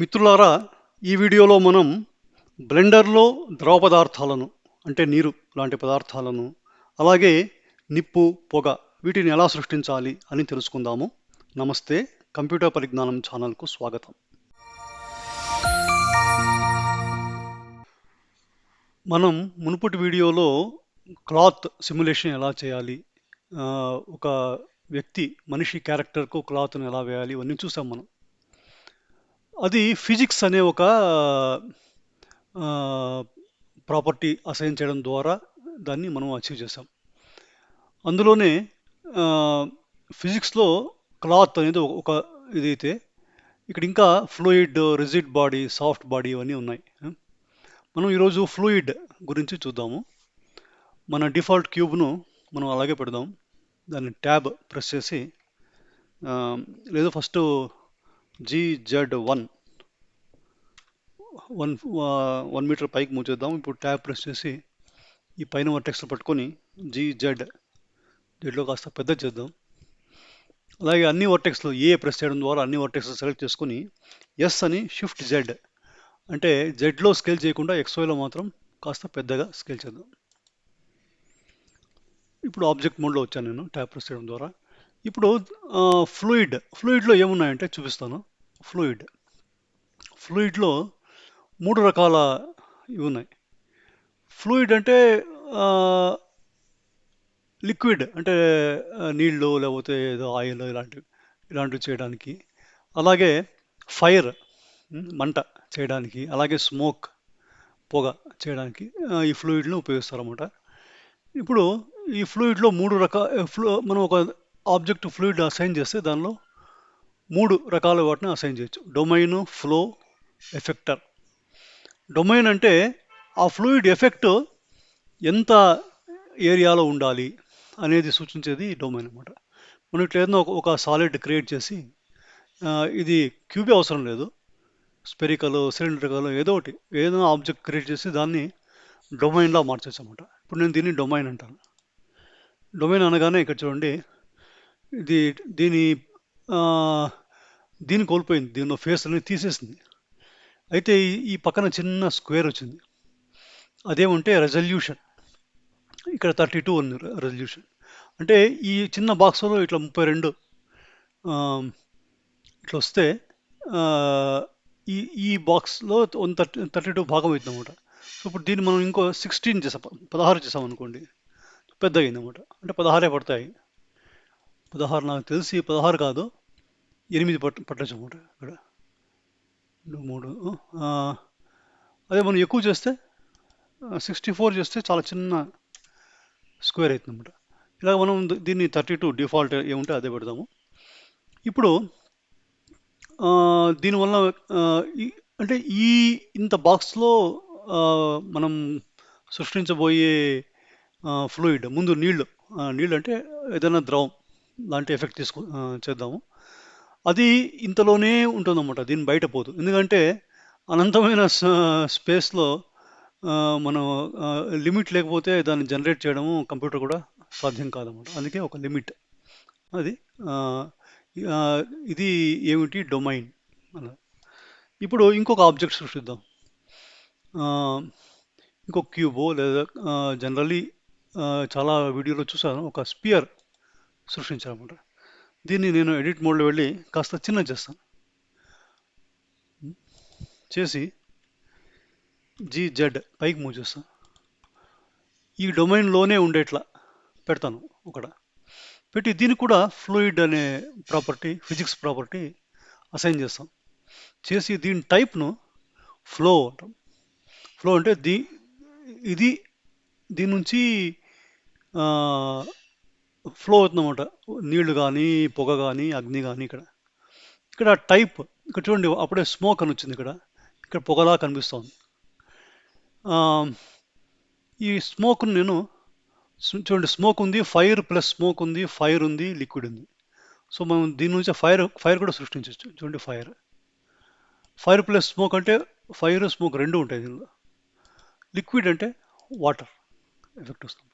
మిత్రులారా ఈ వీడియోలో మనం బ్లెండర్లో ద్రవ పదార్థాలను అంటే నీరు లాంటి పదార్థాలను అలాగే నిప్పు పొగ వీటిని ఎలా సృష్టించాలి అని తెలుసుకుందాము. నమస్తే కంప్యూటర్ పరిజ్ఞానం ఛానల్కు స్వాగతం. మనం మునుపటి వీడియోలో క్లాత్ సిమ్యులేషన్ ఎలా చేయాలి ఒక వ్యక్తి మనిషి క్యారెక్టర్కు క్లాత్ని ఎలా వేయాలి ఇవన్నీ చూసాం మనం. అది ఫిజిక్స్ అనే ఒక ప్రాపర్టీ అసైన్ చేయడం ద్వారా దాన్ని మనం అచీవ్ చేసాం అందులోనే ఫిజిక్స్లో క్లాత్ అనేది ఒక- ఇదైతే ఇక్కడ ఇంకా fluid rigid body soft body ఇవన్నీ ఉన్నాయి. మనం ఈరోజు ఫ్లూయిడ్ గురించి చూద్దాము. మన డిఫాల్ట్ క్యూబ్ను మనం అలాగే పెడదాం. దాన్ని ట్యాబ్ ప్రెస్ చేసి లేదు first G one one one metre పైకి మూవ్ చేద్దాం ఇప్పుడు ట్యాబ్ ప్రెస్ చేసి ఈ పైన వర్టెక్స్ పట్టుకొని జీజెడ్ జెడ్లో కాస్త పెద్ద చేద్దాం. అలాగే అన్ని వర్టెక్స్లో ఏ ప్రెస్ చేయడం ద్వారా అన్ని వర్టెక్స్ సెలెక్ట్ చేసుకొని ఎస్ అని షిఫ్ట్ జెడ్ అంటే జెడ్లో స్కేల్ చేయకుండా ఎక్స్వైలో మాత్రం కాస్త పెద్దగా స్కేల్ చేద్దాం. ఇప్పుడు ఆబ్జెక్ట్ మోడ్లో వచ్చాను నేను ట్యాప్ ప్రెస్ చేయడం ద్వారా. ఇప్పుడు ఫ్లూయిడ్ ఫ్లూయిడ్లో ఏమున్నాయంటే చూపిస్తాను. ఫ్లూయిడ్ ఫ్లూయిడ్లో మూడు రకాల ఇవి ఉన్నాయి. ఫ్లూయిడ్ అంటే లిక్విడ్ అంటే నీళ్ళు లేకపోతే ఏదో ఆయిల్ ఇలాంటివి ఇలాంటివి చేయడానికి. అలాగే ఫైర్ మంట చేయడానికి అలాగే స్మోక్ పొగ చేయడానికి ఈ ఫ్లూయిడ్ను ఉపయోగిస్తారన్నమాట. ఇప్పుడు ఈ ఫ్లూయిడ్లో మూడు రకాల ఫ్లూ మనం ఒక ఆబ్జెక్ట్ ఫ్లూయిడ్ అసైన్ చేస్తే దానిలో మూడు రకాల వాటిని అసైన్ చేయొచ్చు. Domain flow effector. డొమైన్ అంటే ఆ ఫ్లూయిడ్ ఎఫెక్ట్ ఎంత ఏరియాలో ఉండాలి అనేది సూచించేది డొమైన్ అనమాట మనం ఇట్లా ఏదైనా ఒక- ఒక సాలిడ్ క్రియేట్ చేసి ఇది క్యూబే అవసరం లేదు. స్పెరికల్ సిలిండ్రికల్ ఏదో ఒకటి ఏదైనా ఆబ్జెక్ట్ క్రియేట్ చేసి దాన్ని డొమైన్లా మార్చచ్చు ఇప్పుడు నేను దీన్ని డొమైన్ అంటాను. డొమైన్ అనగానే ఇక్కడ చూడండి ఇది దీని దీన్ని కోల్పోయింది. దీనిలో ఫేస్ అనేది తీసేసింది. అయితే ఈ- పక్కన చిన్న స్క్వేర్ వచ్చింది. అదేమంటే రెజల్యూషన్. ఇక్కడ థర్టీ టూ ఉంది రెజల్యూషన్. అంటే ఈ చిన్న బాక్స్లో ఇట్లా ముప్పై రెండు ఇట్లా వస్తే ఈ ఈ బాక్స్లో వన్ థర్టీ థర్టీ టూ భాగం అవుతుంది అనమాట సో ఇప్పుడు దీన్ని మనం ఇంకో సిక్స్టీన్ చేసాం. పదహారు చేసాం అనుకోండి. పెద్దగా అయింది అనమాట అంటే పదహారే పడతాయి. పదహారు నాకు తెలిసి పదహారు కాదు ఎనిమిది పట్ట పట్టచ్చు అనమాట ఇక్కడ రెండు మూడు అదే మనం ఎక్కువ చేస్తే సిక్స్టీ ఫోర్ చేస్తే చాలా చిన్న స్క్వేర్ అవుతుంది అనమాట ఇలా మనం దీన్ని థర్టీ టూ డిఫాల్ట్ ఏముంటే అదే పెడదాము ఇప్పుడు దీనివల్ల ఈ- అంటే ఈ ఇంత బాక్స్లో మనం సృష్టించబోయే ఫ్లూయిడ్ ముందు నీళ్ళు నీళ్ళు అంటే ఏదైనా ద్రవం. లాంటి ఎఫెక్ట్ తీసుకు చేద్దాము. అది ఇంతలోనే ఉంటుందన్నమాట. దీని బయట పోదు. ఎందుకంటే అనంతమైన స్పేస్లో మనం లిమిట్ లేకపోతే దాన్ని జనరేట్ చేయడము కంప్యూటర్ కూడా సాధ్యం కాదన్నమాట. అందుకే ఒక లిమిట్. అది ఇది ఏమిటి? డొమైన్. అలా. ఇప్పుడు ఇంకొక ఆబ్జెక్ట్ సృష్టిద్దాం. ఇంకొక క్యూబో లేదా జనరల్లీ చాలా వీడియోలో చూసాను. ఒక స్పియర్. సృష్టించాలన్నమాట దీన్ని నేను ఎడిట్ మోడ్లో వెళ్ళి కాస్త చిన్న చేస్తాను. చేసి జీ జెడ్ పైకి మూవ్ చేస్తాను ఈ డొమైన్లోనే ఉండేట్లా పెడతాను ఒకడ. పెట్టి దీనికి కూడా ఫ్లూయిడ్ అనే ప్రాపర్టీ ఫిజిక్స్ ప్రాపర్టీ అసైన్ చేస్తాం. చేసి దీని టైప్ను ఫ్లో అంటాం. ఫ్లో అంటే దీ ఇది దీని నుంచి ఫ్లో అవుతుందన్నమాట. నీళ్ళు కానీ పొగ కానీ అగ్ని కానీ ఇక్కడ. ఇక్కడ టైప్ ఇక్కడ చూడండి అప్పుడే స్మోక్ అని వచ్చింది ఇక్కడ. ఇక్కడ పొగలా కనిపిస్తోంది. ఈ స్మోక్ నేను చూడండి స్మోక్ ఉంది ఫైర్ ప్లస్ స్మోక్ ఉంది ఫైర్ ఉంది లిక్విడ్ ఉంది. సో మనం దీని నుంచి ఫైర్ ఫైర్ కూడా సృష్టించవచ్చు. చూడండి ఫైర్ ఫైర్ ప్లస్ స్మోక్ అంటే ఫైర్ స్మోక్ రెండు ఉంటాయి దీనిలో. లిక్విడ్ అంటే వాటర్ ఎఫెక్ట్ వస్తుంది.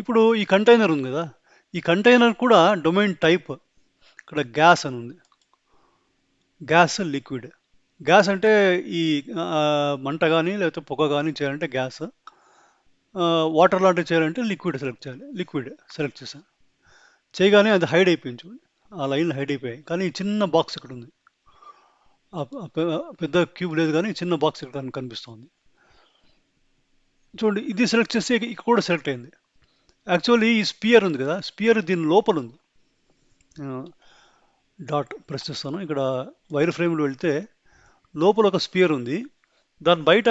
ఇప్పుడు ఈ కంటైనర్ ఉంది కదా ఈ కంటైనర్ కూడా డొమైన్ టైప్ ఇక్కడ గ్యాస్ అని ఉంది. గ్యాస్ లిక్విడ్ గ్యాస్ అంటే ఈ మంట కానీ లేకపోతే పొగ కానీ చేయాలంటే గ్యాస్ వాటర్ లాంటివి చేయాలంటే లిక్విడ్ సెలెక్ట్ చేయాలి. లిక్విడ్ సెలెక్ట్ చేశాను. చేయగానే అది హైడ్ అయిపోయింది చూడండి. ఆ లైన్లు హైడ్ అయిపోయాయి. కానీ చిన్న బాక్స్ ఇక్కడ ఉంది. పెద్ద క్యూబ్ లేదు కానీ చిన్న బాక్స్ ఇక్కడ కనిపిస్తుంది. చూడండి ఇది సెలెక్ట్ చేస్తే ఇక్కడ కూడా సెలెక్ట్ అయింది. యాక్చువల్లీ ఈ స్పియర్ ఉంది కదా స్పియర్ దీని లోపల ఉంది. డాట్ ప్రెస్ చేస్తాను ఇక్కడ వైర్ ఫ్రేమ్లో వెళ్తే లోపల ఒక స్పియర్ ఉంది. దాని బయట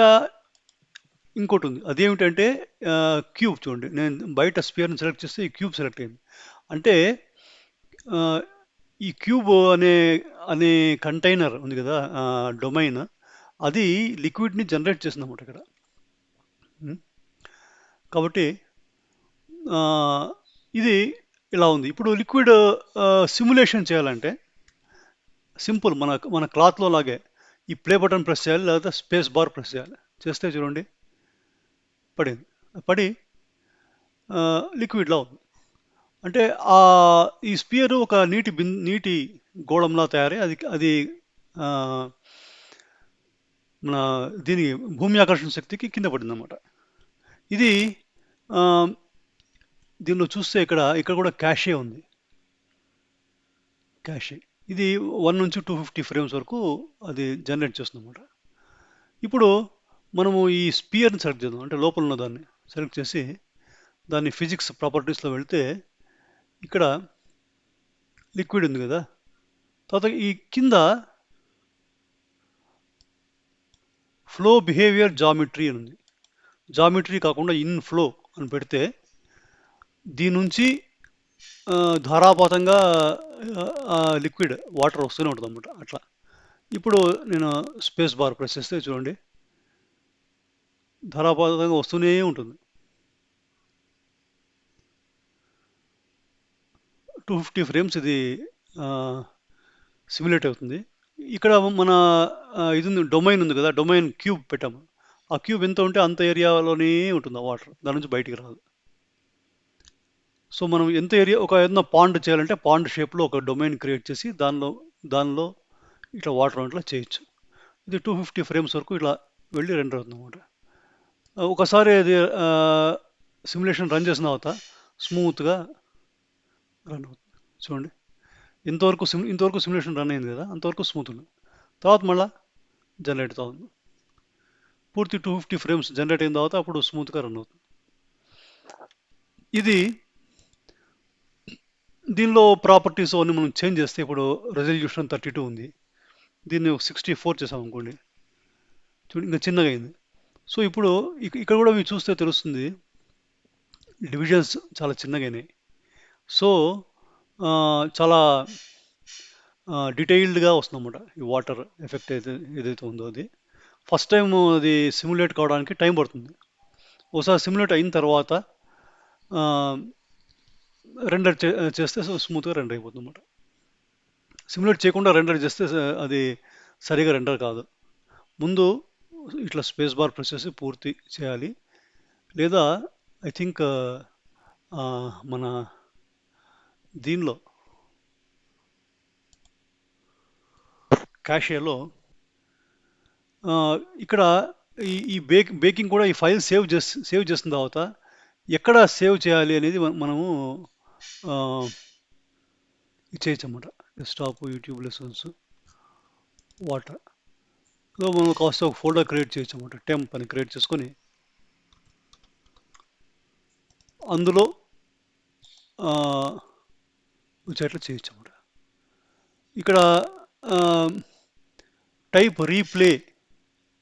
ఇంకోటి ఉంది. అదేమిటంటే క్యూబ్ చూడండి. నేను బయట స్పియర్ని సెలెక్ట్ చేస్తే ఈ క్యూబ్ సెలెక్ట్ అయింది. అంటే ఈ క్యూబ్ అనే అనే కంటైనర్ ఉంది కదా డొమైన్ అది లిక్విడ్ని జనరేట్ చేసింది అనమాట ఇక్కడ కాబట్టి ఇది ఇలా ఉంది. ఇప్పుడు లిక్విడ్ సిమ్యులేషన్ చేయాలంటే సింపుల్ మన మన క్లాత్లో లాగే ఈ ప్లే బటన్ ప్రెస్ చేయాలి లేకపోతే స్పేస్ బార్ ప్రెస్ చేయాలి. చేస్తే చూడండి పడింది. పడి లిక్విడ్లా ఉంది. అంటే ఆ ఈ స్పియర్ ఒక నీటి బిన్ నీటి గోళంలా తయారై అది అది మన దీని భూమి ఆకర్షణ శక్తికి కింద పడింది అన్నమాట ఇది దీనిలో చూస్తే ఇక్కడ ఇక్కడ కూడా క్యాషే ఉంది. క్యాషే ఇది వన్ నుంచి టూ ఫిఫ్టీ ఫ్రేమ్స్ వరకు అది జనరేట్ చేస్తుంది అనమాట ఇప్పుడు మనము ఈ స్పియర్ని సెలెక్ట్ చేద్దాం. అంటే లోపల ఉన్న దాన్ని సెలెక్ట్ చేసి దాన్ని ఫిజిక్స్ ప్రాపర్టీస్లో వెళితే ఇక్కడ లిక్విడ్ ఉంది కదా. తర్వాత ఈ కింద ఫ్లో బిహేవియర్ జామెట్రీ అని ఉంది. జామెట్రీ కాకుండా ఇన్ ఫ్లో అని పెడితే దీని నుంచి ధారాపాతంగా లిక్విడ్ వాటర్ వస్తూనే ఉంటుంది అనమాట అట్లా. ఇప్పుడు నేను స్పేస్ బార్ ప్రెస్ చేస్తే చూడండి. ధారాపాతంగా వస్తూనే ఉంటుంది. టూ ఫిఫ్టీ ఫ్రేమ్స్ ఇది సిమ్యులేట్ అవుతుంది. ఇక్కడ మన ఇది ఉంది డొమైన్ ఉంది కదా డొమైన్ క్యూబ్ పెట్టాము. ఆ క్యూబ్ ఎంత ఉంటే అంత ఏరియాలోనే ఉంటుంది ఆ వాటర్ దాని నుంచి బయటికి రాదు. సో మనం ఎంత ఏరియా ఒక ఏదైనా పాండ్ చేయాలంటే పాండ్ షేప్లో ఒక డొమైన్ క్రియేట్ చేసి దానిలో దానిలో ఇట్లా వాటర్ ఇట్లా చేయొచ్చు. ఇది టూ ఫిఫ్టీ ఫ్రేమ్స్ వరకు ఇట్లా వెళ్ళి రెండర్ అవుతుంది అనమాట ఒకసారి అది సిమ్యులేషన్ రన్ చేసిన తర్వాత స్మూత్గా రన్ అవుతుంది. చూడండి. ఇంతవరకు సిమ్ ఇంతవరకు సిమ్యులేషన్ రన్ అయింది కదా అంతవరకు స్మూత్ ఉంది. తర్వాత మళ్ళీ జనరేట్ అవుతుంది. పూర్తి టూ ఫిఫ్టీ ఫ్రేమ్స్ జనరేట్ అయిన తర్వాత అప్పుడు స్మూత్గా రన్ అవుతుంది. ఇది దీనిలో ప్రాపర్టీస్ అన్ని మనం చేంజ్ చేస్తే ఇప్పుడు రెజల్యూషన్ థర్టీ టూ ఉంది. దీన్ని సిక్స్టీ ఫోర్ చేసాం అనుకోండి చూడండి ఇంకా చిన్నగా అయింది. సో ఇప్పుడు ఇక్కడ కూడా మీరు చూస్తే తెలుస్తుంది డివిజన్స్ చాలా చిన్నగానే సో చాలా డీటెయిల్డ్గా వస్తుందన్నమాట. ఈ వాటర్ ఎఫెక్ట్ అయితే ఏదైతే ఉందో అది. ఫస్ట్ టైం అది సిమ్యులేట్ కావడానికి టైం పడుతుంది. ఒకసారి సిమ్యులేట్ అయిన తర్వాత రెండర్ చేస్తే స్మూత్గా రెండర్ అయిపోతుంది అనమాట సిమ్యులేట్ చేయకుండా రెండర్ చేస్తే అది సరిగా రెండర్ కాదు. ముందు ఇట్లా స్పేస్ బార్ ప్రెస్ చేసి పూర్తి చేయాలి. లేదా ఐ థింక్ మన దీనిలో క్యాషియర్లో ఇక్కడ ఈ ఈ బేక్ బేకింగ్ కూడా ఈ ఫైల్ సేవ్ చేసి సేవ్ చేసిన తర్వాత ఎక్కడ సేవ్ చేయాలి అనేది మనము ఆ, ఇది desktop YouTube lessons water so మనం కాస్త ఒక ఫోల్డర్ క్రియేట్ చేయొచ్చు అన్నమాట టెంప్ అని క్రియేట్ చేసుకొని అందులో వచ్చేట్లు చేయొచ్చు అన్నమాట ఇక్కడ టైప్ రీప్లే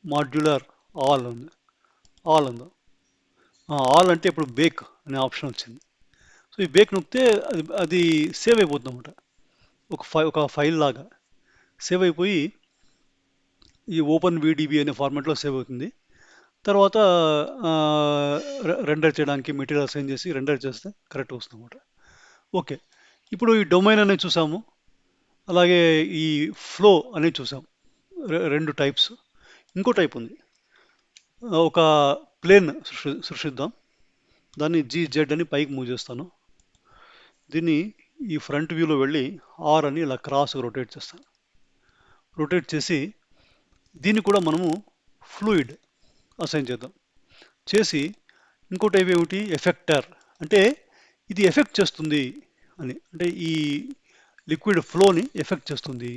మాడ్యులర్ ఆల్ ఉంది. ఆల్ ఉంది? ఆల్ అంటే ఇప్పుడు బేక్ అనే ఆప్షన్ వచ్చింది. సో ఈ బేక్ నొక్కితే అది అది సేవ్ అయిపోతుంది అనమాట ఒక ఫై ఒక ఫైల్ లాగా సేవ్ అయిపోయి ఈ ఓపెన్ వీడిబి అనే ఫార్మాట్లో సేవ్ అవుతుంది. తర్వాత రెండర్ చేయడానికి మెటీరియల్ అసైన్ చేసి రెండర్ చేస్తే కరెక్ట్ వస్తుంది అనమాట ఓకే ఇప్పుడు ఈ డొమైన్ అనేది చూసాము. అలాగే ఈ ఫ్లో అనేది చూసాం రెండు టైప్స్ ఇంకో టైప్ ఉంది. ఒక ప్లేన్ సృష్టి సృష్టిద్దాం. దాన్ని జీ జెడ్ అని పైకి మూవ్ చేస్తాను. దీన్ని ఈ ఫ్రంట్ వ్యూలో వెళ్ళి ఆర్ అని ఇలా క్రాస్ రొటేట్ చేస్తాను రొటేట్ చేసి దీన్ని కూడా మనము ఫ్లూయిడ్ అసైన్ చేద్దాం. చేసి ఇంకో టైప్ ఏమిటి? ఎఫెక్టర్ అంటే ఇది ఎఫెక్ట్ చేస్తుంది అని. అంటే ఈ లిక్విడ్ ఫ్లోని ఎఫెక్ట్ చేస్తుంది.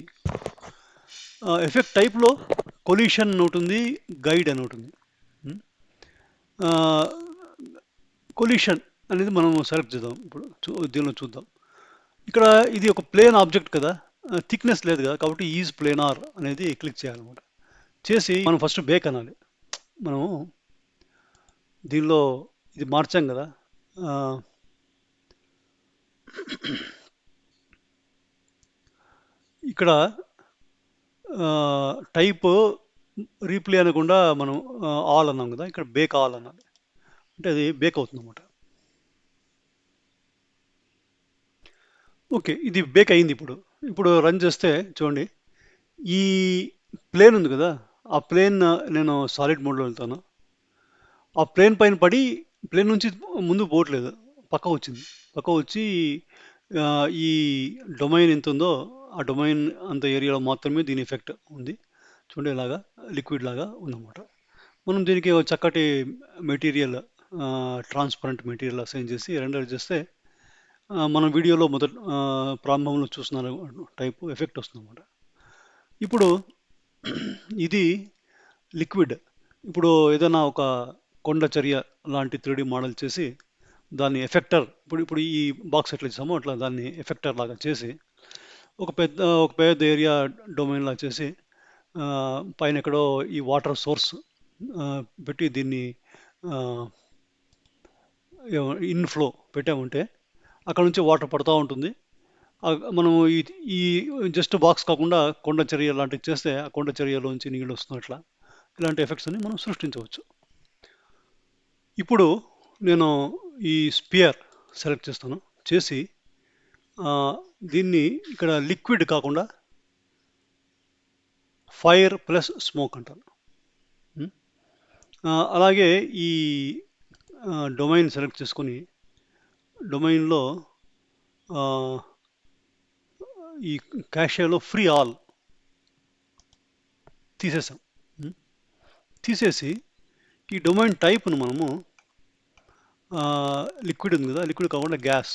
ఎఫెక్ట్ టైప్లో కొల్యూషన్ అని ఉంటుంది గైడ్ అని ఉంటుంది కొల్యూషన్ అనేది మనం సెలెక్ట్ చేద్దాం. ఇప్పుడు చూ- దీనిలో చూద్దాం. ఇక్కడ ఇది ఒక ప్లేన్ ఆబ్జెక్ట్ కదా. థిక్నెస్ లేదు కదా. కాబట్టి ఈజ్ ప్లేనార్ అనేది క్లిక్ చేయాలన్నమాట. చేసి మనం ఫస్ట్ బేక్ అనాలి. మనము దీనిలో ఇది మార్చాం కదా. ఇక్కడ టైప్ రీప్లే అనకుండా మనం ఆల్ అన్నాం కదా. ఇక్కడ బేక్ ఆల్ అనాలి. అంటే అది బేక్ అవుతుంది అనమాట ఓకే ఇది బేక్ అయింది ఇప్పుడు. ఇప్పుడు రన్ చేస్తే చూడండి ఈ ప్లేన్ ఉంది కదా ఆ ప్లేన్ నేను సాలిడ్ మోడ్లో వెళ్తాను. ఆ ప్లేన్ పైన పడి ప్లేన్ నుంచి ముందు పోవట్లేదు పక్క వచ్చింది. పక్క వచ్చి ఈ డొమైన్ ఎంత ఉందో ఆ డొమైన్ అంత ఏరియాలో మాత్రమే దీని ఎఫెక్ట్ ఉంది. చూడండి ఇలాగా లిక్విడ్ లాగా ఉందన్నమాట. మనం దీనికి చక్కటి మెటీరియల్ ట్రాన్స్పరెంట్ మెటీరియల్ అసైన్ చేసి రెండర్ చేస్తే మనం వీడియోలో మొదట ప్రారంభంలో చూసిన టైప్ ఎఫెక్ట్ వస్తుంది అనమాట ఇప్పుడు ఇది లిక్విడ్. ఇప్పుడు ఏదైనా ఒక కొండ చర్య లాంటి త్రీడీ మోడల్ చేసి దాన్ని ఎఫెక్టర్ ఇప్పుడు ఇప్పుడు ఈ బాక్స్ ఎట్లా ఇచ్చామో అట్లా దాన్ని ఎఫెక్టర్ లాగా చేసి ఒక పెద్ద ఒక పెద్ద ఏరియా డొమైన్ లాగా చేసి పైన ఎక్కడో ఈ వాటర్ సోర్స్ పెట్టి దీన్ని ఇన్ఫ్లో పెట్టామంటే అక్కడ నుంచి వాటర్ పడుతూ ఉంటుంది. మనము ఈ ఈ జస్ట్ బాక్స్ కాకుండా కొండ చర్య లాంటివి చేస్తే ఆ కొండ చర్యలోంచి నీళ్ళు వస్తున్నట్లా ఇలాంటి ఎఫెక్ట్స్ అన్ని మనం సృష్టించవచ్చు. ఇప్పుడు నేను ఈ స్పియర్ సెలెక్ట్ చేస్తాను. చేసి దీన్ని ఇక్కడ లిక్విడ్ కాకుండా ఫైర్ ప్లస్ స్మోక్ అంటారు. అలాగే ఈ డొమైన్ సెలెక్ట్ చేసుకొని డొమైన్లో ఈ క్యాషేలో ఫ్రీ ఆల్ తీసేసాం తీసేసి ఈ డొమైన్ టైప్ను మనము లిక్విడ్ ఉంది కదా లిక్విడ్ కాకుండా గ్యాస్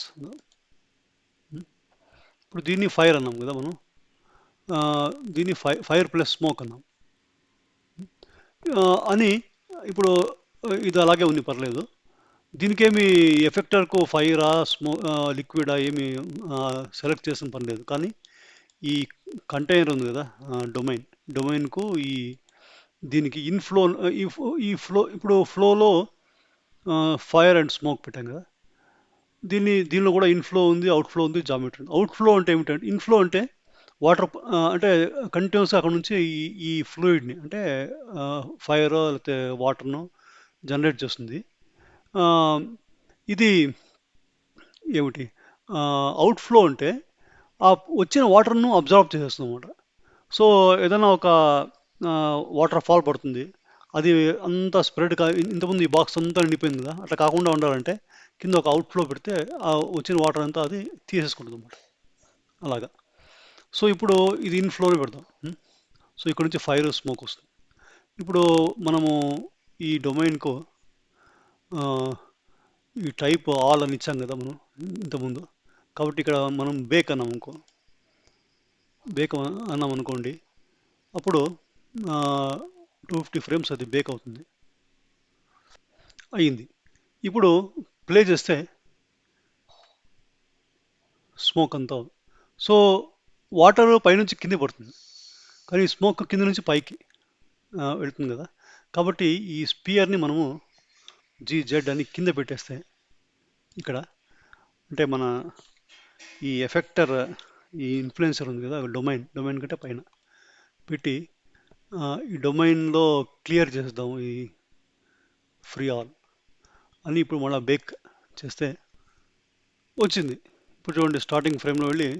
ఇప్పుడు దీన్ని ఫైర్ అన్నాం కదా మనం. దీన్ని ఫై ఫైర్ ప్లస్ స్మోక్ అన్నాం. అని ఇప్పుడు ఇది అలాగే ఉంది పర్లేదు. దీనికేమి ఎఫెక్టర్కు ఫైరా స్మో లిక్విడా ఏమి సెలెక్ట్ చేసిన పని లేదు. కానీ ఈ కంటైనర్ ఉంది కదా డొమైన్. డొమైన్కు ఈ దీనికి ఇన్ఫ్లో ఈ ఫ్లో ఇప్పుడు ఫ్లోలో ఫైర్ అండ్ స్మోక్ పెట్టాం కదా. దీన్ని దీనిలో కూడా ఇన్ఫ్లో ఉంది అవుట్ఫ్లో ఉంది జామెట్రీ అవుట్ఫ్లో అంటే ఏమిటంటే ఇన్ఫ్లో అంటే వాటర్ అంటే కంటిన్యూస్గా అక్కడ నుంచి ఈ ఈ ఫ్లూయిడ్ని అంటే ఫైర్ లేకపోతే వాటర్ను జనరేట్ చేస్తుంది. ఇది ఏమిటి? అవుట్ఫ్లో అంటే ఆ వచ్చిన వాటర్ను అబ్జర్వ్ చేసేస్తుంది అనమాట సో ఏదైనా ఒక వాటర్ ఫాల్ పడుతుంది. అది అంతా స్ప్రెడ్ కా ఇంతకుముందు ఈ బాక్స్ అంతా నిండిపోయింది కదా అట్లా కాకుండా ఉండాలంటే కింద ఒక అవుట్ఫ్లో పెడితే ఆ వచ్చిన వాటర్ అంతా అది తీసేసుకుంటుంది అనమాట అలాగా. సో ఇప్పుడు ఇది ఇన్ఫ్లోనే పెడదాం. సో ఇక్కడ నుంచి ఫైర్ స్మోక్ వస్తుంది. ఇప్పుడు మనము ఈ డొమైన్కు ఈ టైప్ ఆల్ అని ఇచ్చాం కదా మనం ఇంతకుముందు. కాబట్టి ఇక్కడ మనం బేక్ అన్నాం అనుకో. బేక్ అన్నాం అనుకోండి. అప్పుడు టూ ఫిఫ్టీ ఫ్రేమ్స్ అది బేక్ అవుతుంది. అయ్యింది. ఇప్పుడు ప్లే చేస్తే స్మోక్ అంతా సో వాటర్ పైనుంచి కింద పడుతుంది. కానీ స్మోక్ కింద నుంచి పైకి వెళుతుంది వెళ్తుంది కదా. కాబట్టి ఈ స్పియర్ని మనము జీ జెడ్ అని కింద పెట్టేస్తే ఇక్కడ అంటే మన ఈ ఎఫెక్టర్ ఈ ఇన్ఫ్లుయెన్సర్ ఉంది కదా డొమైన్ డొమైన్ కంటే పైన పెట్టి ఈ డొమైన్లో క్లియర్ చేద్దాం ఈ ఫ్రీ ఆల్ అని ఇప్పుడు మళ్ళీ బేక్ చేస్తే వచ్చింది. ఇప్పుడు చూడండి స్టార్టింగ్ ఫ్రేమ్లో వెళ్ళి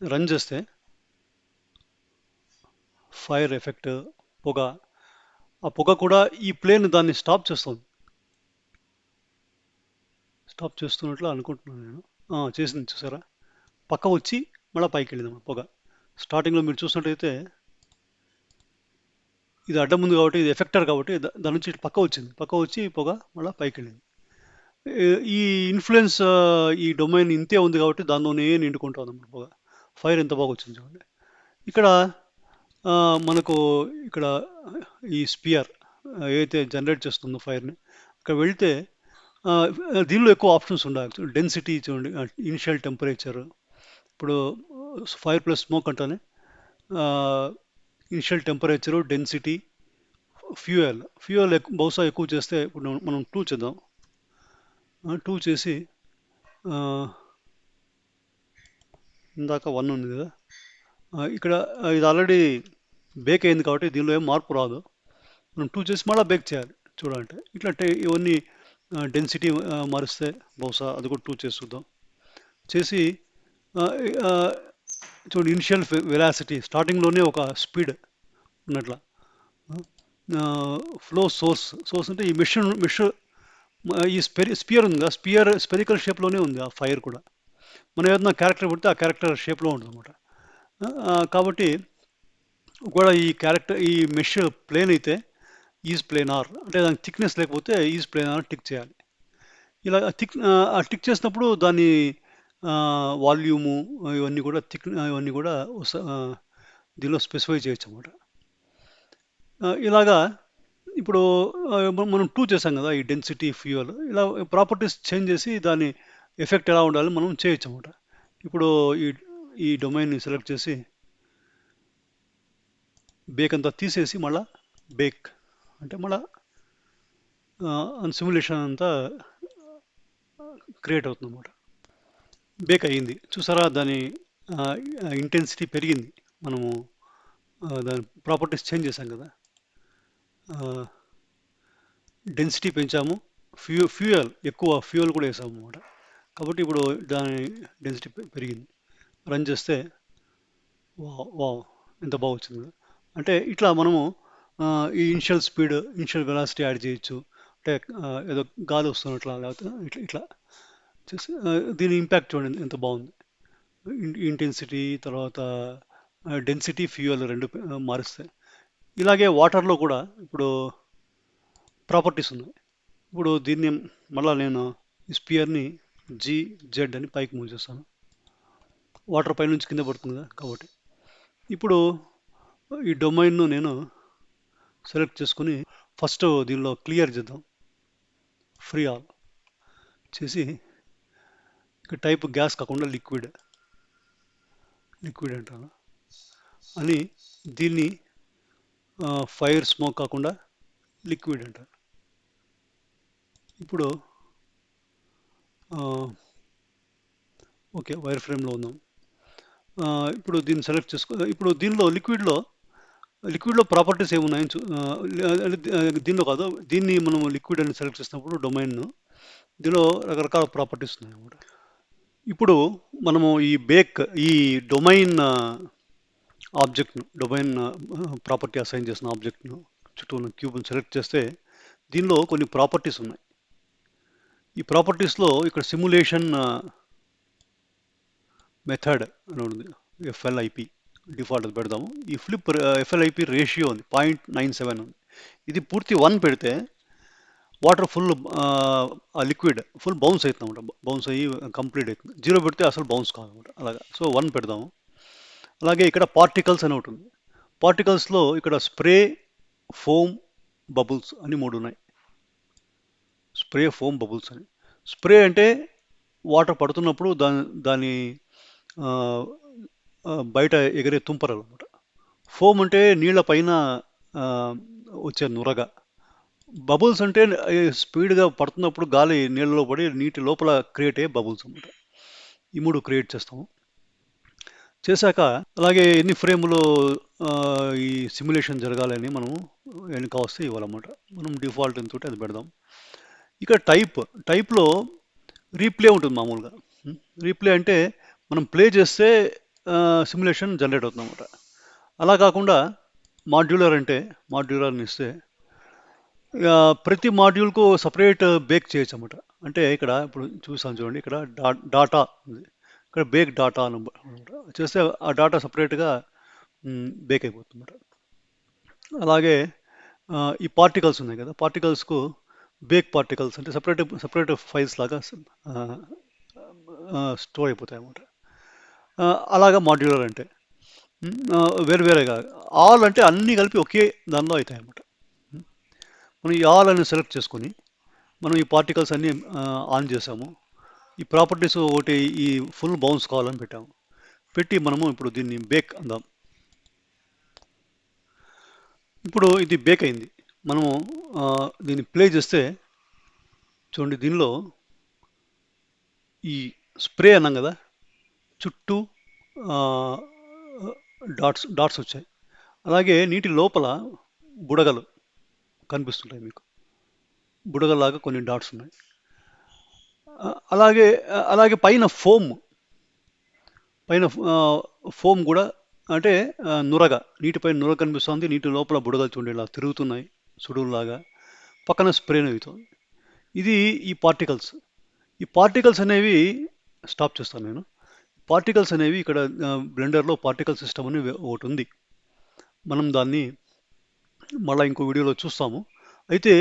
రన్ చేస్తే ఫైర్ ఎఫెక్ట్ పొగ. ఆ పొగ కూడా ఈ ప్లేన్ దాన్ని స్టాప్ చేస్తుంది. స్టాప్ చేస్తున్నట్లు అనుకుంటున్నాను నేను. చేసింది చూసారా? పక్క వచ్చి మళ్ళీ పైకి వెళ్ళింది పొగ. స్టార్టింగ్లో మీరు చూసినట్టయితే ఇది అడ్డం ఉంది కాబట్టి ఇది ఎఫెక్టర్ కాబట్టి దా- దాని నుంచి పక్క వచ్చింది. పక్క వచ్చి పొగ మళ్ళీ పైకి వెళ్ళింది. ఈ- ఇన్ఫ్లుయెన్స్ ఈ డొమైన్ ఇంతే ఉంది కాబట్టి దానిలోనే నిండుకుంటుంది అన్నమాట పొగ. ఫైర్ ఎంత బాగా వచ్చింది చూడండి. ఇక్కడ మనకు ఇక్కడ ఈ స్పియర్ ఏదైతే జనరేట్ చేస్తుందో ఫైర్ని ఇక్కడ వెళ్తే దీనిలో ఎక్కువ ఆప్షన్స్ ఉండాలి. డెన్సిటీ చూడండి ఇనిషియల్ టెంపరేచర్ ఇప్పుడు ఫైర్ ప్లస్ స్మోక్ అంటానే initial temperature density fuel fuel ఎక్కువ బహుశా ఎక్కువ చేస్తే ఇప్పుడు మనం- టూ చేద్దాం. టూ చేసి ఇందాక వన్ ఉంది కదా. ఇక్కడ ఇది ఆల్రెడీ బేక్ అయింది కాబట్టి దీనిలో ఏం మార్పు రాదు. మనం టూ చేసి మళ్ళీ బేక్ చేయాలి. చూడాలంటే ఇట్లా ఇవన్నీ డెన్సిటీ మారిస్తే బహుశా అది కూడా టూ చేసి చూద్దాం చేసి చూడండి ఇనిషియల్ వెలాసిటీ స్టార్టింగ్లోనే ఒక స్పీడ్ ఉన్నట్ల. ఫ్లో సోర్స్ సోర్స్ అంటే ఈ మిషన్ మిషన్ ఈ స్పెరి స్పియర్ ఉంది కదా స్పియర్ స్పెరికల్ షేప్లోనే ఉంది ఆ ఫైర్ కూడా. మనం ఏదైనా క్యారెక్టర్ పెడితే ఆ క్యారెక్టర్ షేప్లో ఉంటుంది అనమాట కాబట్టి కూడా ఈ క్యారెక్టర్ ఈ మెష్ ప్లేన్ అయితే ఈజ్ ప్లేన్ ఆర్ అంటే దానికి థిక్నెస్ లేకపోతే ఈజ్ ప్లేన్ ఆర్ టిక్ చేయాలి. ఇలా టిక్ ఆ టిక్ చేసినప్పుడు దాని వాల్యూము ఇవన్నీ కూడా థిక్ ఇవన్నీ కూడా దీనిలో స్పెసిఫై చేయొచ్చు అనమాట ఇలాగా ఇప్పుడు మనం- టూ చేసాం కదా ఈ డెన్సిటీ ఫ్యూయల్ ఇలా ప్రాపర్టీస్ చేంజ్ చేసి దాని ఎఫెక్ట్ ఎలా ఉండాలి మనం చేయొచ్చు అనమాట ఇప్పుడు ఈ ఈ డొమైన్ని సెలెక్ట్ చేసి బేక్ అంతా తీసేసి మళ్ళా బేక్. అంటే మళ్ళీ సిమ్యులేషన్ అంతా క్రియేట్ అవుతుంది అనమాట బేక్ అయ్యింది. చూసారా దాని ఇంటెన్సిటీ పెరిగింది. మనము దాని ప్రాపర్టీస్ చేంజ్ చేసాం కదా. డెన్సిటీ పెంచాము. ఫ్యూ ఫ్యూయల్ ఎక్కువ ఫ్యూయల్ కూడా వేసాము అనమాట కాబట్టి ఇప్పుడు దాని డెన్సిటీ పెరిగింది. రన్ చేస్తే వా వా ఎంత బాగా వచ్చింది కదా. అంటే ఇట్లా మనము ఈ initial speed initial velocity add చేయొచ్చు. అంటే ఏదో గాలి వస్తున్నట్లా లేకపోతే ఇట్లా ఇట్లా చేసి దీని ఇంపాక్ట్ చూడండి ఎంత బాగుంది. ఇంటెన్సిటీ తర్వాత డెన్సిటీ ఫ్యూయల్ రెండు మారిస్తే మారుస్తాయి. ఇలాగే వాటర్లో కూడా ఇప్పుడు ప్రాపర్టీస్ ఉన్నాయి. ఇప్పుడు దీన్ని మళ్ళీ నేను ఈ స్పియర్ని జీ జెడ్ అని పైకి మూవ్ చేస్తాను. వాటర్ పై నుంచి కింద పడుతుంది కదా కాబట్టి. ఇప్పుడు ఈ డొమైన్ను నేను సెలెక్ట్ చేసుకుని ఫస్ట్ దీనిలో క్లియర్ చేద్దాం. ఫ్రీ ఆల్ చేసి ఇక టైప్ గ్యాస్ కాకుండా లిక్విడ్. లిక్విడ్ అంటాను అని దీన్ని ఫైర్ స్మోక్ కాకుండా లిక్విడ్ అంటారు. ఇప్పుడు ఓకే వైర్ ఫ్రేమ్లో ఉందాం ఇప్పుడు దీన్ని సెలెక్ట్ చేసుకో ఇప్పుడు దీనిలో లిక్విడ్లో లిక్విడ్లో ప్రాపర్టీస్ ఏమున్నాయి? చూ దీనిలో కాదు దీన్ని మనం లిక్విడ్ అని సెలెక్ట్ చేసినప్పుడు డొమైన్ దీనిలో రకరకాల ప్రాపర్టీస్ ఉన్నాయి అన్నమాట. ఇప్పుడు మనము ఈ బేక్ ఈ డొమైన్ ఆబ్జెక్ట్ను డొమైన్ ప్రాపర్టీ అసైన్ చేసిన ఆబ్జెక్ట్ను చుట్టూ ఉన్న క్యూబ్ని సెలెక్ట్ చేస్తే దీనిలో కొన్ని ప్రాపర్టీస్ ఉన్నాయి. ఈ ప్రాపర్టీస్లో ఇక్కడ సిమ్యులేషన్ మెథడ్ అని ఉంది ఎఫ్ఎల్ఐపి. డిఫాల్ట్ పెడదాము. ఈ ఫ్లిప్ ఎఫ్ఎల్ఐపి రేషియో ఉంది పాయింట్ నైన్ సెవెన్ ఉంది. ఇది పూర్తి వన్ పెడితే వాటర్ ఫుల్ ఆ లిక్విడ్ ఫుల్ బౌన్స్ అవుతుంది అనమాట బౌన్స్ అయ్యి కంప్లీట్ అవుతుంది జీరో పెడితే అసలు బౌన్స్ కాదనమాట అలాగా. సో వన్ పెడదాము. అలాగే ఇక్కడ పార్టికల్స్ అని ఒకటి ఉంది పార్టికల్స్లో ఇక్కడ స్ప్రే ఫోమ్ బబుల్స్ అని మూడు ఉన్నాయి. స్ప్రే ఫోమ్ బబుల్స్ అని. స్ప్రే అంటే వాటర్ పడుతున్నప్పుడు దాని దాని బయట ఎగిరే తుంపరలు అనమాట ఫోమ్ అంటే నీళ్ళ పైన వచ్చే నురగ. బబుల్స్ అంటే స్పీడ్గా పడుతున్నప్పుడు గాలి నీళ్ళలో పడి నీటి లోపల క్రియేట్ అయ్యే బబుల్స్ అనమాట ఈ మూడు క్రియేట్ చేస్తాము. చేశాక అలాగే ఎన్ని ఫ్రేములు ఈ సిమ్యులేషన్ జరగాలని మనం ఎన్ని కావస్తే ఇవ్వాలన్నమాట. మనం డిఫాల్ట్ ఎంత అది పెడదాం. ఇక్కడ టైప్ టైప్లో రీప్లే ఉంటుంది మామూలుగా. రీప్లే అంటే మనం ప్లే చేస్తే సిమ్యులేషన్ జనరేట్ అవుతుంది అనమాట అలా కాకుండా మాడ్యులర్ అంటే మాడ్యులర్ని ఇస్తే ఇక ప్రతి మాడ్యూల్కు సపరేట్ బేక్ చేయొచ్చు అనమాట అంటే ఇక్కడ ఇప్పుడు చూసాను చూడండి ఇక్కడ డాటా ఉంది. ఇక్కడ బేక్ డాటా అని అనమాట చేస్తే ఆ డాటా సపరేట్గా బేక్ అయిపోతుంది అనమాట అలాగే ఈ పార్టికల్స్ ఉన్నాయి కదా పార్టికల్స్కు బేక్ పార్టికల్స్ అంటే సపరేట్ సపరేట్ ఫైల్స్ లాగా స్టోర్ అయిపోతాయి అన్నమాట అలాగా మాడ్యులర్ అంటే. వేరు వేరేగా. ఆల్ అంటే అన్నీ కలిపి ఒకే దానిలో అవుతాయి అన్నమాట. మనం ఈ ఆల్ అని సెలెక్ట్ చేసుకొని మనం ఈ పార్టికల్స్ అన్నీ ఆన్ చేసాము. ఈ ప్రాపర్టీస్ ఒకటి ఈ ఫుల్ బౌన్స్ కావాలని పెట్టాము. పెట్టి మనము ఇప్పుడు దీన్ని బేక్ అందాం. ఇప్పుడు ఇది బేక్ అయింది. మనము దీన్ని ప్లే చేస్తే చూడండి దీనిలో ఈ స్ప్రే అన్నాం కదా చుట్టూ డాట్స్ డాట్స్ వచ్చాయి. అలాగే నీటి లోపల బుడగలు కనిపిస్తుంటాయి మీకు. బుడగలాగా కొన్ని డాట్స్ ఉన్నాయి. అలాగే అలాగే పైన ఫోమ్ పైన ఫోమ్ కూడా అంటే నురగ నీటిపైన నురగ కనిపిస్తుంది. నీటి లోపల బుడగలు చూడండి ఇలా తిరుగుతున్నాయి సుడువులాగా. పక్కన స్ప్రే అవుతుంది ఇది ఈ పార్టికల్స్. ఈ పార్టికల్స్ అనేవి స్టాప్ చేస్తాను నేను. పార్టికల్స్ అనేవి ఇక్కడ బ్లెండర్లో పార్టికల్ సిస్టమ్ అని ఒకటి ఉంది. మనం దాన్ని మళ్ళీ ఇంకో వీడియోలో చూస్తాము. అయితే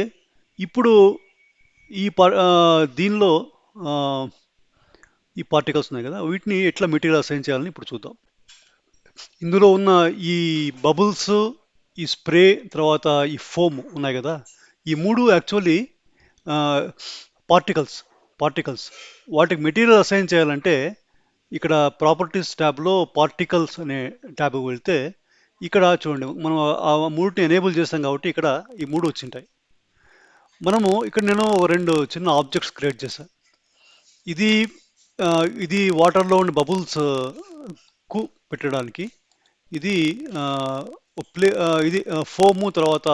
ఇప్పుడు ఈ దీనిలో ఈ పార్టికల్స్ ఉన్నాయి కదా వీటిని ఎట్లా మెటీరియల్ అసైన్ చేయాలని ఇప్పుడు చూద్దాం. ఇందులో ఉన్న ఈ బబుల్స్ ఈ స్ప్రే తర్వాత ఈ ఫోమ్ ఉన్నాయి కదా ఈ మూడు యాక్చువల్లీ పార్టికల్స్ పార్టికల్స్. వాటికి మెటీరియల్ అసైన్ చేయాలంటే ఇక్కడ ప్రాపర్టీస్ ట్యాబ్లో పార్టికల్స్ అనే ట్యాబ్కి వెళ్తే ఇక్కడ చూడండి మనం ఆ మూడుని ఎనేబుల్ చేస్తాం కాబట్టి ఇక్కడ ఈ మూడు వచ్చింటాయి. మనము ఇక్కడ నేను రెండు చిన్న ఆబ్జెక్ట్స్ క్రియేట్ చేశాను ఇది ఇది వాటర్లో ఉండే బబుల్స్కు పెట్టడానికి. ఇది ప్లే ఇది ఫోము తర్వాత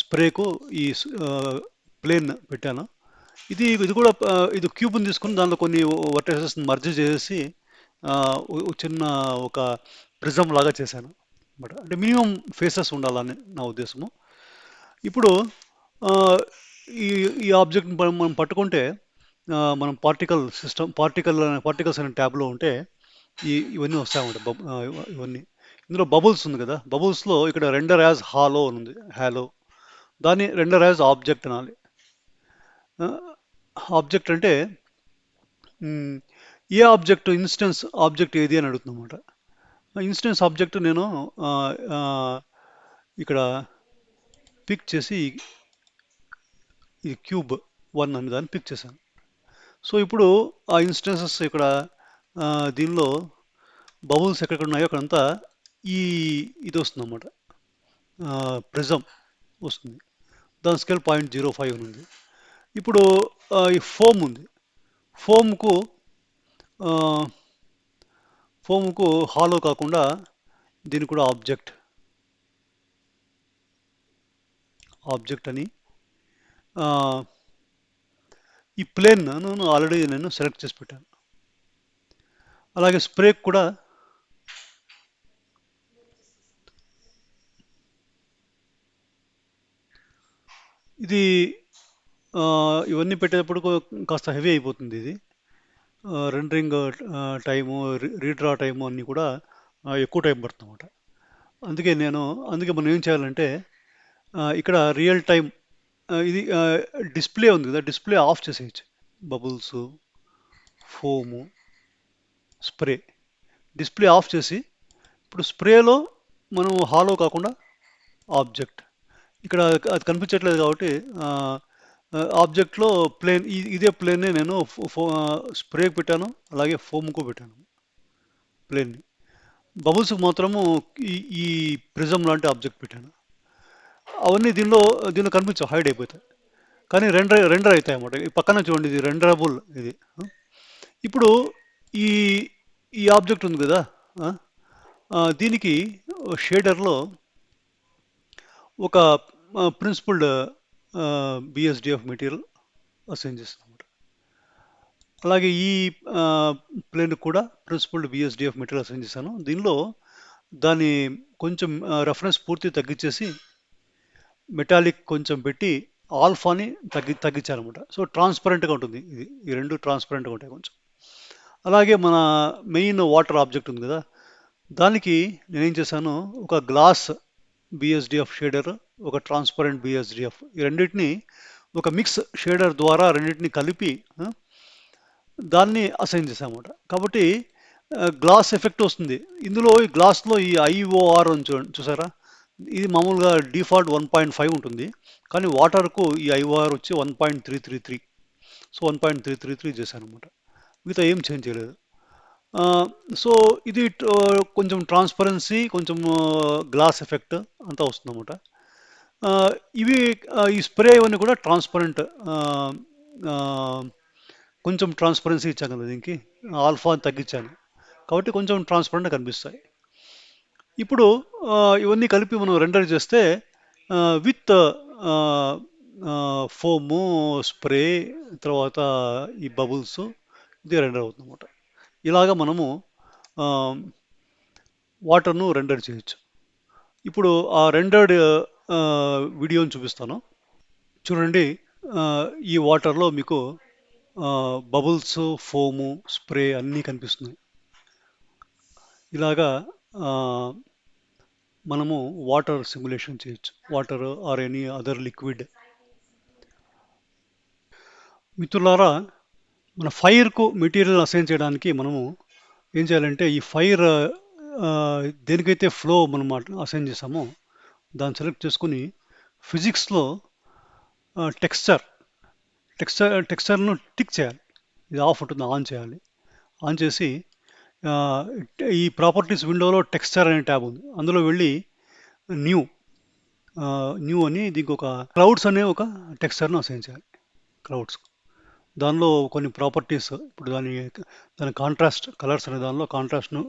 స్ప్రేకు ఈ ప్లేన్ పెట్టాను. ఇది ఇది కూడా ఇది క్యూబ్ని తీసుకుని దానిలో కొన్ని వర్టెసెస్ మర్జ్ చేసి చిన్న ఒక ప్రిజం లాగా చేశాను బట్ అంటే మినిమం ఫేసెస్ ఉండాలని నా ఉద్దేశము. ఇప్పుడు ఈ ఈ ఆబ్జెక్ట్ని మనం పట్టుకుంటే మనం పార్టికల్ సిస్టమ్ పార్టికల్ పార్టికల్స్ అనే ట్యాబ్లో ఉంటే ఈ ఇవన్నీ వస్తాయన్నమాట బబ్ ఇవన్నీ. ఇందులో బబుల్స్ ఉంది కదా బబుల్స్లో ఇక్కడ రెండర్ యాజ్ హాలో అని ఉంది హ్యాలో దాన్ని రెండర్ యాజ్ ఆబ్జెక్ట్ అనాలి. ఆబ్జెక్ట్ అంటే ఏ ఆబ్జెక్ట్ ఇన్స్టెన్స్ ఆబ్జెక్ట్ ఏది అని అడుగుతుందన్నమాట. ఇన్స్టెన్స్ ఆబ్జెక్ట్ నేను ఇక్కడ పిక్ చేసి ఈ క్యూబ్ వన్ అనే దాన్ని పిక్ చేశాను. సో ఇప్పుడు ఆ ఇన్స్టెన్సెస్ ఇక్కడ దీనిలో బబుల్స్ ఎక్కడెక్కడ ఉన్నాయో అక్కడంతా ఈ ఇది వస్తుందన్నమాట. ప్రిజం వస్తుంది. దాని స్కేల్ పాయింట్ జీరో ఫైవ్ ఉంది. ఇప్పుడు ఈ ఫోమ్ ఉంది. ఫోమ్కు ఫోమ్కు హాలో కాకుండా దీనికి కూడా ఆబ్జెక్ట్. ఆబ్జెక్ట్ అని. ఈ ప్లేన్ నేను ఆల్రెడీ నేను సెలెక్ట్ చేసి పెట్టాను. అలాగే స్ప్రే కూడా ఇది ఇవన్నీ పెట్టేటప్పుడు కాస్త హెవీ అయిపోతుంది ఇది. రెండరింగ్ టైము రీడ్రా టైము అన్నీ కూడా ఎక్కువ టైం పడుతుంది అనమాట అందుకే నేను అందుకే మనం ఏం చేయాలంటే ఇక్కడ రియల్ టైం ఇది డిస్ప్లే ఉంది కదా డిస్ప్లే ఆఫ్ చేసేయచ్చు. Bubbles foam spray. Display off చేసి ఇప్పుడు స్ప్రేలో మనం హాలో కాకుండా ఆబ్జెక్ట్. ఇక్కడ అది కనిపించట్లేదు కాబట్టి ఆబ్జెక్ట్లో ప్లేన్ ఇదే ప్లేన్ని నేను స్ప్రే పెట్టాను అలాగే ఫోమ్కు పెట్టాను ప్లేన్ని. బబుల్స్కి మాత్రము ఈ ఈ ప్రిజం లాంటి ఆబ్జెక్ట్ పెట్టాను. అవన్నీ దీనిలో దీనిలో కనిపించవు హైడ్ అయిపోతాయి. కానీ రెండర్ రెండర్ అవుతాయి అన్నమాట. ఈ పక్కన చూడండి ఇది రెండరబుల్ ఇది. ఇప్పుడు ఈ ఈ ఆబ్జెక్ట్ ఉంది కదా దీనికి షేడర్లో ఒక ప్రిన్సిపల్డ్ బిఎస్డిఎఫ్ మెటీరియల్ అసైన్ చేస్తాం అనమాట అలాగే ఈ ప్లేన్ కూడా ప్రిన్సిపల్డ్ బిఎస్డిఎఫ్ మెటీరియల్ అసైన్ చేశాను. దీనిలో దాని కొంచెం రెఫరెన్స్ పూర్తి తగ్గించేసి మెటాలిక్ కొంచెం పెట్టి ఆల్ఫాని తగ్గి తగ్గించారనమాట సో ట్రాన్స్పరెంట్గా ఉంటుంది ఇది. ఈ రెండు ట్రాన్స్పరెంట్గా ఉంటాయి కొంచెం. అలాగే మన మెయిన్ వాటర్ ఆబ్జెక్ట్ ఉంది కదా. దానికి నేనేం చేశాను? ఒక గ్లాస్ బిఎస్డిఎఫ్ షేడర్ ఒక ట్రాన్స్పరెంట్ బిఎస్డిఎఫ్ ఈ రెండింటిని ఒక మిక్స్ షేడర్ ద్వారా రెండింటిని కలిపి దాన్ని అసైన్ చేసామన్నమాట కాబట్టి గ్లాస్ ఎఫెక్ట్ వస్తుంది. ఇందులో ఈ గ్లాస్లో ఈ ఐఓఆర్ అని చూడండి చూసారా? ఇది మామూలుగా డిఫాల్ట్ వన్ పాయింట్ ఫైవ్ ఉంటుంది. కానీ వాటర్కు ఈ ఐఓఆర్ వచ్చి one point three three three so one point three three three చేశాను అనమాట మిగతా ఏం చేంజ్ చేయలేదు. సో ఇది కొంచెం ట్రాన్స్పరెన్సీ కొంచెం గ్లాస్ ఎఫెక్ట్ అంతా వస్తుందన్నమాట. ఇవి ఈ స్ప్రే ఇవన్నీ కూడా ట్రాన్స్పరెంట్ కొంచెం ట్రాన్స్పరెన్సీ ఇచ్చాను కదా దీనికి. ఆల్ఫా తగ్గించాను కాబట్టి కొంచెం ట్రాన్స్పరెంట్ కనిపిస్తాయి. ఇప్పుడు ఇవన్నీ కలిపి మనం రెండర్ చేస్తే విత్ ఫోము స్ప్రే తర్వాత ఈ బబుల్స్ ఇది రెండర్ అవుతుందన్నమాట. ఇలాగ మనము వాటర్ను రెండర్ చేయొచ్చు. ఇప్పుడు ఆ రెండర్డ్ వీడియోని చూపిస్తాను. చూడండి ఈ వాటర్లో మీకు బబుల్స్ ఫోము స్ప్రే అన్నీ కనిపిస్తున్నాయి. ఇలాగా మనము వాటర్ సిమ్యులేషన్ చేయొచ్చు. Water or any other liquid. మిత్రులారా మన ఫైర్కు మెటీరియల్ అసైన్ చేయడానికి మనము ఏం చేయాలంటే ఈ ఫైర్ దేనికైతే ఫ్లో మనం అసైన్ చేసామో దాన్ని సెలెక్ట్ చేసుకుని ఫిజిక్స్లో టెక్స్చర్ టెక్స్చర్ టెక్స్చర్ను టిక్ చేయాలి. ఇది ఆఫ్ ఉంటుంది ఆన్ చేయాలి. ఆన్ చేసి ఈ ప్రాపర్టీస్ విండోలో టెక్స్చర్ అనే ట్యాబ్ ఉంది. అందులో వెళ్ళి న్యూ న్యూ అని దీనికి ఒక క్లౌడ్స్ అనే ఒక టెక్స్చర్ను అసైన్ చేయాలి. క్లౌడ్స్. దానిలో కొన్ని ప్రాపర్టీస్ ఇప్పుడు దాని దాని కాంట్రాస్ట్ కలర్స్ అనే దానిలో కాంట్రాస్ట్ను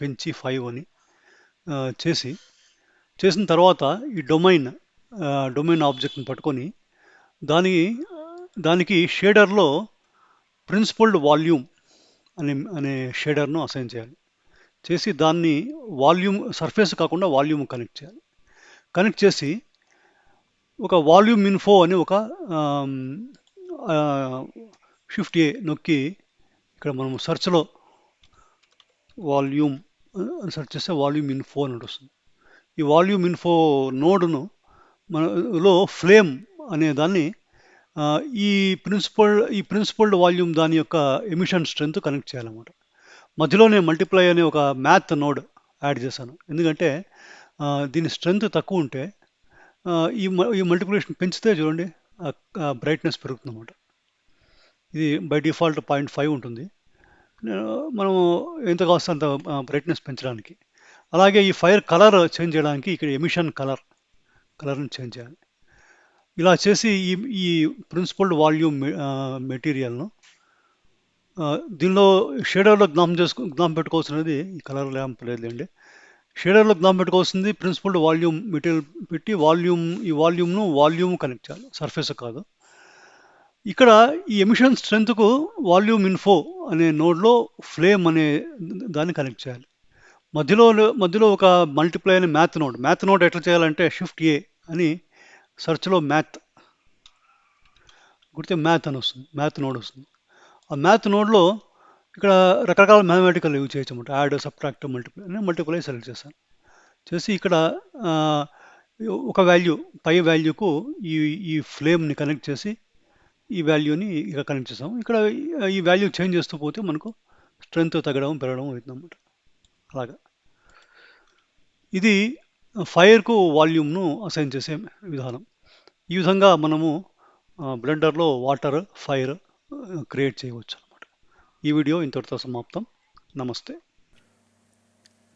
పెంచి ఫైవ్ అని చేసి చేసిన తర్వాత ఈ డొమైన్ డొమైన్ ఆబ్జెక్ట్ని పట్టుకొని దాని దానికి షేడర్లో ప్రిన్సిపల్డ్ వాల్యూమ్ అనే అనే షేడర్ను అసైన్ చేయాలి. చేసి దాన్ని వాల్యూమ్ సర్ఫేస్ కాకుండా వాల్యూమ్ కనెక్ట్ చేయాలి. కనెక్ట్ చేసి ఒక వాల్యూమ్ ఇన్ఫో అని ఒక షిఫ్ట్ ఏ నొక్కి ఇక్కడ మనం సెర్చ్లో వాల్యూమ్ సెర్చ్ చేస్తే వాల్యూమ్ ఇన్ఫో అని వస్తుంది. ఈ వాల్యూమ్ ఇన్ఫో నోడ్ను మనలో ఫ్లేమ్ అనే దాన్ని ఈ ప్రిన్సిపల్ ఈ ప్రిన్సిపల్డ్ వాల్యూమ్ దాని యొక్క ఎమిషన్ స్ట్రెంత్ కనెక్ట్ చేయాలన్నమాట. మధ్యలో నేను మల్టిప్లై అనే ఒక మ్యాథ్ నోడ్ యాడ్ చేశాను. ఎందుకంటే దీని స్ట్రెంత్ తక్కువ ఉంటే ఈ మ- ఈ మల్టిప్లికేషన్ పెంచితే చూడండి బ్రైట్నెస్ పెరుగుతుంది అనమాట ఇది బై డిఫాల్ట్ పాయింట్ ఫైవ్ ఉంటుంది. మనము ఎంత కాస్త అంత బ్రైట్నెస్ పెంచడానికి. అలాగే ఈ ఫైర్ కలర్ చేంజ్ చేయడానికి ఇక్కడ ఎమిషన్ కలర్ కలర్ని చేంజ్ చేయాలి. ఇలా చేసి ఈ ఈ ప్రిన్సిపల్డ్ వాల్యూమ్ మెటీరియల్ను దీనిలో షేడర్లో జ్ఞాపం చేసుకు జ్ఞాపం పెట్టుకోవాల్సినది ఈ కలర్ ల్యాంప్ లేదండి షేడర్లో జ్ఞాపం పెట్టుకోవాల్సింది ప్రిన్సిపల్డ్ వాల్యూమ్ మెటీరియల్ పెట్టి వాల్యూమ్ ఈ వాల్యూమ్ను వాల్యూమ్ కనెక్ట్ చేయాలి. సర్ఫేస్ కాదు. ఇక్కడ ఈ ఎమిషన్ స్ట్రెంత్కు వాల్యూమ్ ఇన్ఫో అనే నోడ్లో ఫ్లేమ్ అనే దాన్ని కనెక్ట్ చేయాలి. మధ్యలో మధ్యలో ఒక మల్టిప్లై అనే మ్యాథ్ నోడ్ మ్యాథ్ నోడ్ ఎట్లా చేయాలంటే షిఫ్ట్ ఏ అని సెర్చ్లో మ్యాథ్ గుర్తే మ్యాథ్ అని వస్తుంది. మ్యాథ్ నోడ్ వస్తుంది. ఆ మ్యాథ్ నోడ్లో ఇక్కడ రకరకాల మ్యాథమెటికల్ యూజ్ చేయొచ్చు అనమాట యాడ్ సబ్ట్రాక్ట్ మల్టిప్లై నేను మల్టిప్లై సెలెక్ట్ చేశాను. చేసి ఇక్కడ ఒక వాల్యూ పై వాల్యూకు ఈ ఈ ఫ్లేమ్ని కనెక్ట్ చేసి ఈ వాల్యూని ఇక కనెక్ట్ చేసాము ఇక్కడ ఈ- వాల్యూ చేంజ్ చేస్తూ పోతే మనకు స్ట్రెంత్ తగ్గడం పెరగడం అవుతుంది అనమాట అలాగా. ఇది ఫైర్కు వాల్యూమ్ను అసైన్ చేసే విధానం. ఈ విధంగా మనము బ్లెండర్లో వాటర్ ఫైర్ క్రియేట్ చేయవచ్చు. ఈ వీడియో ఇంతటితో సమాప్తం. నమస్తే.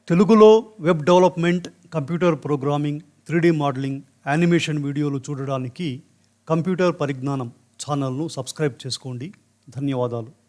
తెలుగులో web development computer programming three modelling animation వీడియోలు చూడడానికి కంప్యూటర్ పరిజ్ఞానం ఛానల్ను సబ్స్క్రైబ్ చేసుకోండి. ధన్యవాదాలు.